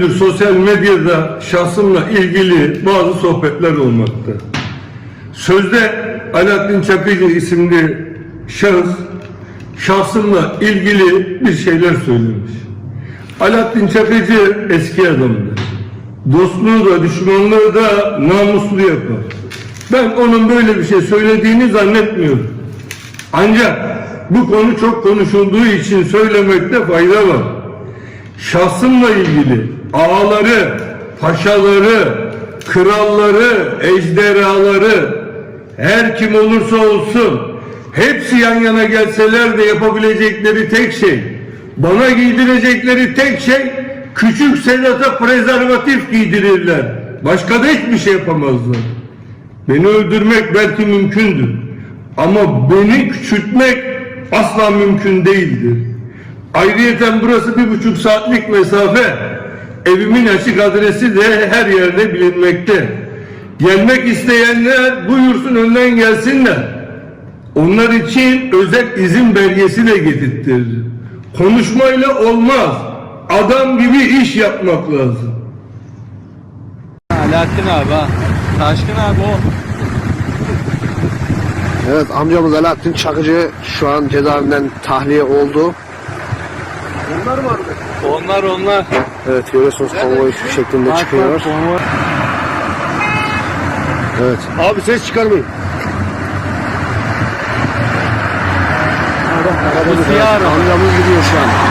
gündür sosyal medyada şahsımla ilgili bazı sohbetler olmakta. Sözde Alaaddin Çakıcı isimli şahıs şahsımla ilgili bir şeyler söylemiş. Alaaddin Çakıcı eski adamdır. Dostluğu da düşmanlığı da namuslu yapar. Ben onun böyle bir şey söylediğini zannetmiyorum. Ancak bu konu çok konuşulduğu için söylemekte fayda var. Şahsımla ilgili ağaları, paşaları, kralları, ejderhaları her kim olursa olsun hepsi yan yana gelseler de yapabilecekleri tek şey bana giydirecekleri tek şey küçük Sedat'a prezervatif giydirirler. Başka da hiçbir şey yapamazlar. Beni öldürmek belki mümkündür. Ama beni küçültmek asla mümkün değildir. Ayrıyeten burası bir buçuk saatlik mesafe. Evimin açık adresi de her yerde bilinmekte. Gelmek isteyenler buyursun önden gelsinler. Onlar için özel izin belgesi de getirtirir. Konuşmayla olmaz. Adam gibi iş yapmak lazım. Alaaddin abi ha. Taşkın abi o. Evet amcamız Alaaddin Çakıcı şu an cezaevinden tahliye oldu. Onlar onlar. Evet görüyorsunuz konvoy şu şeklinde çıkıyor. Evet. Abi ses çıkarmayın. Bu siyah araba. Amcamız gidiyor şu an.